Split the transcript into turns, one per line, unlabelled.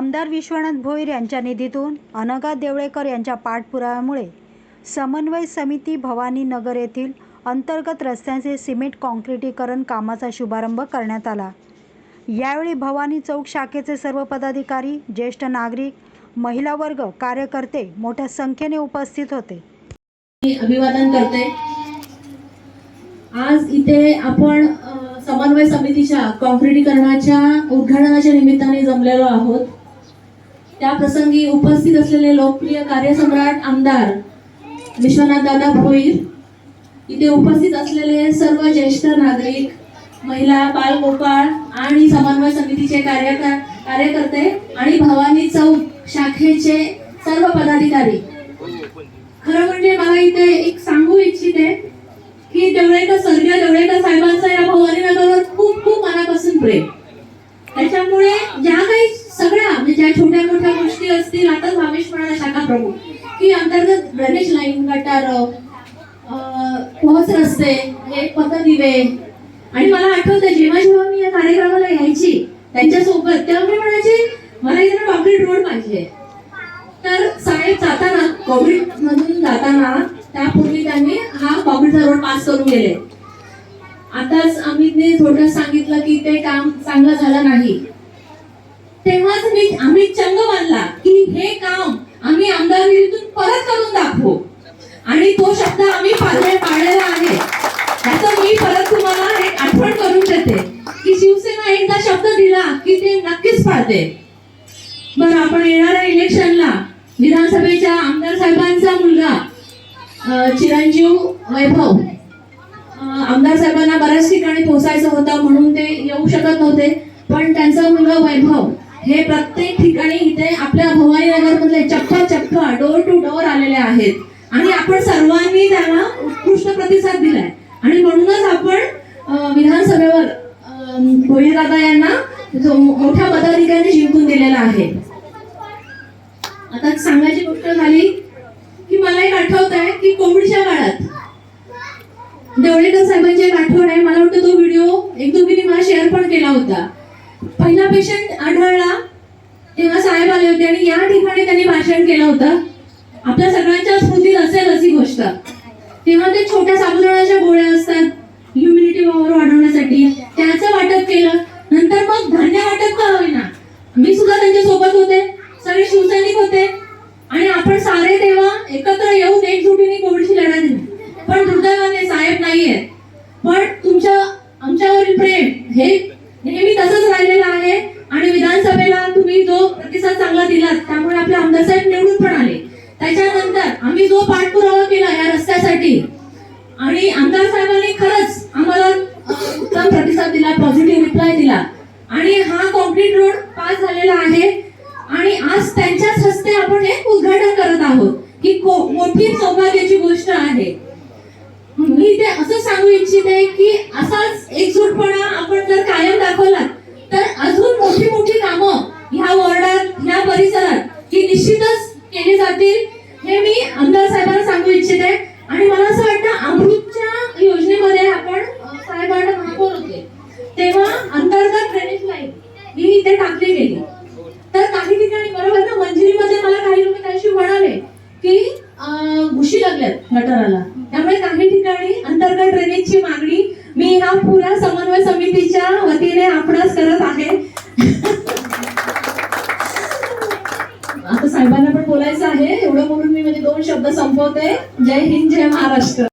आमदार विश्वनाथ भोईर यांच्या निधीतून अनघा देवळेकर यांच्या पाठपुराव्यामुळे समन्वय समिती भवानी नगर येथील अंतर्गत रस्त्यांचे सिमेंट काँक्रिटीकरण कामाचा शुभारंभ करण्यात आला. यावेळी भवानी चौक शाखेचे सर्व पदाधिकारी ज्येष्ठ नागरिक महिला वर्ग कार्यकर्ते मोठ्या संख्येने उपस्थित होते.
अभिवादन करते. आज इथे आपण समन्वय समितीच्या कॉन्क्रिटीकरणाच्या उद्घाटनाच्या निमित्ताने जमलेलो आहोत. त्या प्रसंगी उपस्थित असलेले लोकप्रिय कार्यसम्राट आमदार विश्वनाथ दादा भोईर इथे उपस्थित असलेले सर्व ज्येष्ठ नागरिक महिला बालगोपाळ आणि समन्वय समितीचे कार्यकर कार्यकर्ते आणि भवानी चौक शाखेचे सर्व पदाधिकारी. खरं म्हणजे मला इथे एक सांगू इच्छिते की देवळेकर स्वर्गीय देवळेकर साहेबांचा या भवानी नगरवर खूप खूप मनापासून प्रेम. त्याच्यामुळे ज्या काही म्हणजे ज्या छोट्या मोठ्या गोष्टी असतील आता भावेश म्हणाला शाखा प्रमुख की अंतर्गत ड्रेनेज लाईन गटार पोहोच रस्ते हे पथदिवे आणि मला आठवतं जेव्हा जेव्हा मी या कार्यक्रमाला यायची त्यांच्यासोबत तेव्हा मी म्हणायचे मला इथे कॉन्क्रीट रोड पाहिजे. तर साहेब जाताना कोविड मधून जाताना त्यापूर्वी त्यांनी हा कॉन्क्रीटचा रोड पास करून गेले. आताच अमितने थोडं सांगितलं की ते काम चांगलं झालं नाही. तेव्हाच मी आम्ही चंग मानला की हे काम आम्ही आमदारगिरीतून परत करून दाखवू. आणि तो शब्द आम्ही पाळले पाळलेला आहे. त्याचं मी परत तुम्हाला एक आठवण करून देते की शिवसेना एकदा शब्द दिला की ते नक्कीच पाळते. बरं आपण येणाऱ्या इलेक्शनला विधानसभेच्या आमदार साहेबांचा मुलगा चिरंजीव वैभव आमदार साहेबांना बऱ्याच ठिकाणी पोहोचायचं होतं म्हणून ते येऊ शकत नव्हते. पण त्यांचा मुलगा वैभव हे प्रत्येक ठिकाणी इथे आपल्या भवानी नगर मधले चक्क चक्क डोर टू डोर आलेले आहेत. आणि आपण सर्वांनी त्यांना उत्कृष्ट प्रतिसाद दिलाय. आणि म्हणूनच आपण विधानसभेवर भोईदादा यांना मोठ्या पदाधिकाऱ्यांनी जिंकून दिलेला आहे. आता सांगायची गोष्ट झाली की मला एक आठवत आहे की कोविडच्या काळात देवळेकर साहेबांची एक आठवण आहे. मला वाटतं तो व्हिडिओ एक दोघींनी मला शेअर पण केला होता पहिला पेशंट आढळला तेव्हा साहेब आले होते आणि या ठिकाणी त्यांनी भाषण केला होता. आपल्या सगळ्यांच्या स्मृतीत असेल अशी गोष्ट. तेव्हा ते छोट्या साबुदाण्याच्या गोळ्या असतात ह्युमिनिटी पॉवर वाढवण्यासाठी. त्याचं वाटप केलं. नंतर मग धान्य वाटप का होईना? मी सुद्धा त्यांच्यासोबत होते. सगळे शिवसैनिक होते. आणि आपण सारे तेव्हा एकत्र येऊन एकजुटीने कोविडची लढा दिली. पण दुर्दैवाने साहेब नाहीये पण तुमच्या आमच्यावरील प्रेम हे नेहमी तसंच राहिलेलं आहे आणि विधानसभेला तुम्ही जो प्रतिसाद चांगला दिलात त्यामुळे आपले आमदार साहेब निवडून पण आले त्याच्यानंतर आम्ही जो पाठपुरावा केला या रस्त्यासाठी आणि आमदार साहेबांनी खरंच आम्हाला उत्तम प्रतिसाद दिला पॉझिटिव्ह रिप्लाय दिला. आणि हा कॉन्क्रीट रोड पास झालेला आहे. आणि आज त्यांच्याच हस्ते आपण हे उद्घाटन करत आहोत. ही मोठी सौभाग्याची गोष्ट आहे. मी ते असं सांगू इच्छिते की असाच एकजूटपणा आपण जर कायम दाखवला तर अजून मोठी मोठी कामं ह्या वॉर्डात ह्या परिसरात ही निश्चितच केली जातील हे मी आमदार साहेबांना सांगू इच्छिते आणि मला असं वाटतं अमृतच्या योजनेमध्ये आपण अ, साहेबांना महापौर होते तेव्हा अंतर्गत ड्रेनेज लाईन ही इथे टाकली गेली. तर काही ठिकाणी बरोबर ना मंजिरीमध्ये मला काही लोक त्याशी म्हणाले की घुशी लागल्यात गटाराला त्यामुळे काही ठिकाणी अंतर्गत ड्रेनेजची मागणी मी ह्या पुरा समन्वय समितीच्या वतीने आपणास करत आहे. आता साहेबांना पण बोलायचं आहे. एवढं म्हणून मी म्हणजे दोन शब्द संपवते. जय हिंद जय महाराष्ट्र.